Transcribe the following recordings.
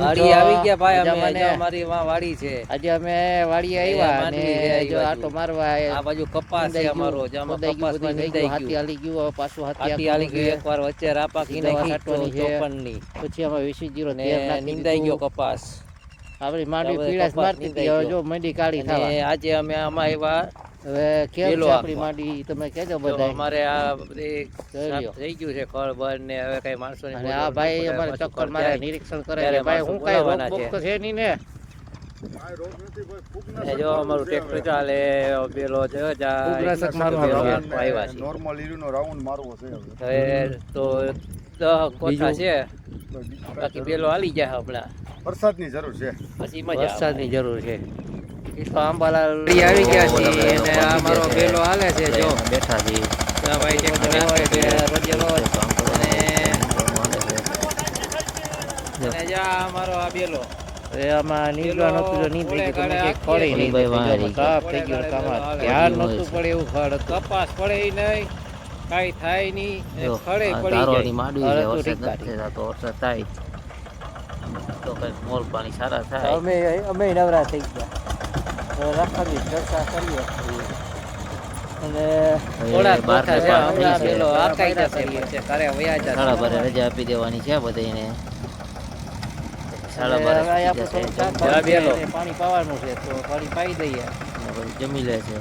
વાડી આવી ગયા ભાઈ અમે અમારી વાં વાડી છે. આજે અમે વાડીએ આવ્યા અને જો આટો મારવા આ બાજુ કપાસ છે અમારો જેમાં ખોદાઈ ગયું, કપાસમાં બધું હાથી હાલી ગયું પાછું હાથી હાલી ગયું એકવાર વચ્ચે રાપા કી નાખી પછી અમે વીસી જીરો ને તેલ ગયો કપાસ. આપણી માંડવી પીળાશ મારતી હતી હવે જો મંડી કાળી થવા આજે અમે આમાં આવ્યા હવે કેમ છે આપણી આપવા. તમે કહેજો બધા અમારે આ બધી. થઈ ગયું છે ફળ બળ ને હવે કઈ માણસો અને આ ભાઈ અમારે ચક્કર મારે નિરીક્ષણ કરે છે ભાઈ હું કઈ રોગ બોગ છે. તો છે નહીં ને જો અમારું ટ્રેક્ટર ચાલે પેલો છે જા- ફૂગનાશક મારવા આવ્યા. આવ્યા છે નોર્મલ ઈરુનો રાઉન્ડ મારવો છે હવે. હવે તો દહ કોઠા છે બાકી પેલો હાલી જાય હમણાં વરસાદની જરૂર છે પછી. વરસાદની જરૂર છે ઈ તો આંબાલાલ આવી ગયા છે અને આ મારો બેલો હાલે છે જો. બેઠા છીએ. આ ભાઈ ટેક્ટર નાખે છે રોજે અને અને જા અમારો આ બેલો. હવે આમાં નીંદવા નહોતું જો નીંદ થઈ ગયું તમે કંઈક નહીં ભાઈ વાહ થઈ થઈ ગયું કામ ધ્યાન નહોતું પડે એવું ખડ કપાસ પડે નહીં કાઈ થાય નહીં ખડે પડી જાય. તો વરસાદ થાય. તો પાણી સારા થાય. અમે અમે નવરા થઈ ગયા. રાખવાની ચર્ચા કરીએ અને થોડા બાર કોઠા ને છે પાંચ હમણાં પેલો છે. આકાઈ જશે ઘરે વયા જશે. બારે રજા આપી દેવાની છે બધાને બારે પાણી પાવાનું છે તો પાણી પાઈ દઈએ. જમી લે છે.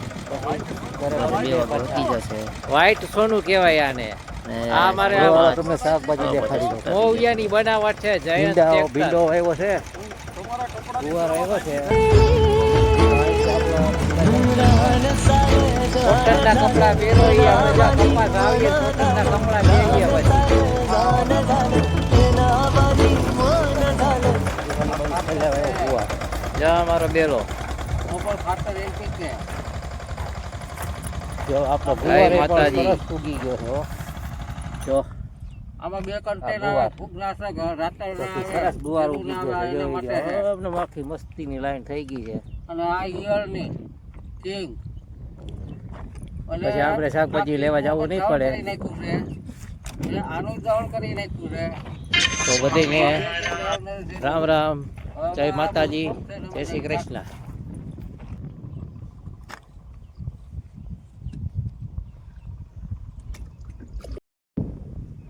વ્હાઈટ સોનું કહેવાય આને. આ મારે તમને શાકભાજી દેખાડી મોવિયાની બનાવટ છે જયંત ભીંડા ભીંડો આવ્યો છે. ગુવાર આવ્યો છે. કોટનના કપડાં પહેરો ઈ આપણે જ્યાં કપાસ આવીએ કોટનના કપડાં પહેરીએ પછી ગુવાર જ્યાં અમારો બેલો જો આપણો જય ગુવાર એ પણ માતાજી. સરસ ઉગી ગયો છે હો. જો આમાં બે આ કન્ટેનર ગુવાર. ફૂગનાશક રાતળ પછી સરસ ગુવાર ઉગી ગયો છે જોઈ લ્યો. હવે અમને આખી મસ્તીની લાઈન થઈ ગઈ છે અને આ ઈયળની કિંગ પછી આપણે શાકભાજી લેવા જવું નહીં પડે. એટલે આનું દવણ કરી નાખ્યું છે. તો બધાને રામ રામ. જય માતાજી. જય શ્રી કૃષ્ણ.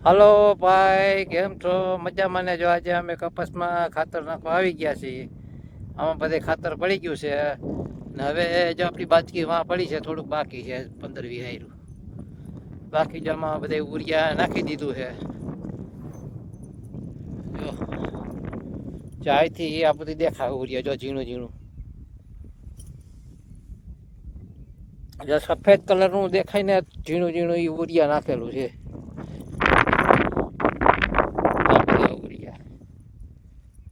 હલો ભાઈ કેમ છો? મજામાં ને જો આજે અમે કપાસમાં ખાતર નાખવા આવી ગયા છીએ. આમાં બધે ખાતર પડી ગયું છે. ને હવે જો આપણી બાજકી વાં પડી છે, થોડુંક બાકી છે, પંદર વીસ આયરું. બાકી જો આમાં બધે ઉરિયા નાખી દીધું છે. જો, ચાયથી આ બધી દેખાય ઉરિયા જો ઝીણું ઝીણું. જો સફેદ કલરનું દેખાય ને, ઝીણું ઝીણું એ ઉરિયા નાખેલું છે. ઉરિયા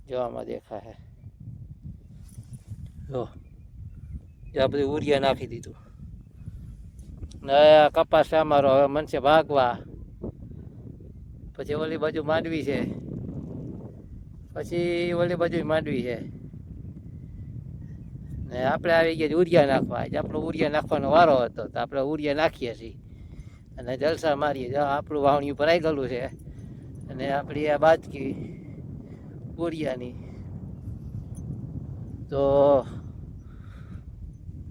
જો આમાં દેખાય. જો. આ બધું ઉરિયા નાખી દીધું. ને કપાસ અમારો હવે મનસે ભાગવા પછી ઓલી બાજુ માંડવી છે. પછી ઓલી બાજુ માંડવી છે. ને આપણે આવી ગયા ઉરિયા નાખવા. આજે આપણો ઉરિયા નાખવાનો વારો હતો. તો આપણે ઉરિયા નાખીએ છીએ. અને જલસા મારીએ. જો, આપણું વાવણી ભરાઈ ગયેલું છે. અને આપણી આ બાજકી ઉરિયાની. તો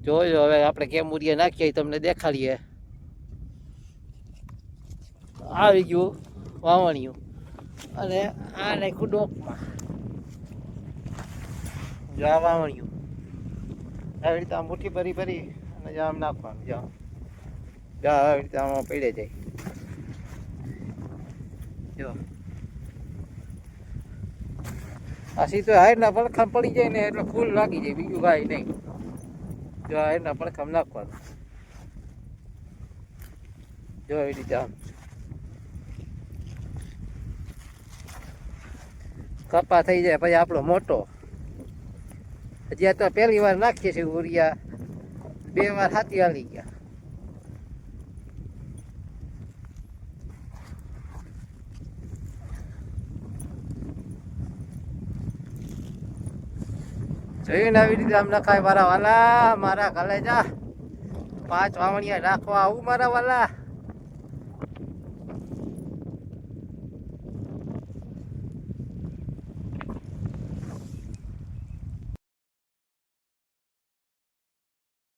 જોજો હવે આપણે કેમ ઉરિયા નાખીએ તમને દેખાડીએ. આવી ગયું વાવણિયું. અને આ નાખ્યું ડોકમાં જો વાવણિયું. આવી રીતે આમ મુઠ્ઠી ભરી ભરી અને જો આમ નાખવાનું, જો. જો આવી રીતે આમાં પડે જાય. જો. આ સીધો હાઈરના પડખામ પડી જાય ને એટલે ફૂલ લાગી જાય, બીજું કાંઈ નહીં. જો હાઈરના પડખામ નાખવાનું. જો એવી રીતે આમ. કપા થઈ જાય પછી આપણો મોટો. હજી આ તો પહેલી વાર નાખીએ છીએ ઉરિયા. બે વાર હાથી હાલી ગયા. જોયું આવી રીતે આમ નખાય મારા વાલા, મારા ઘરે જા. પાંચ વાવણિયા રાખવા આવું મારા વાલા.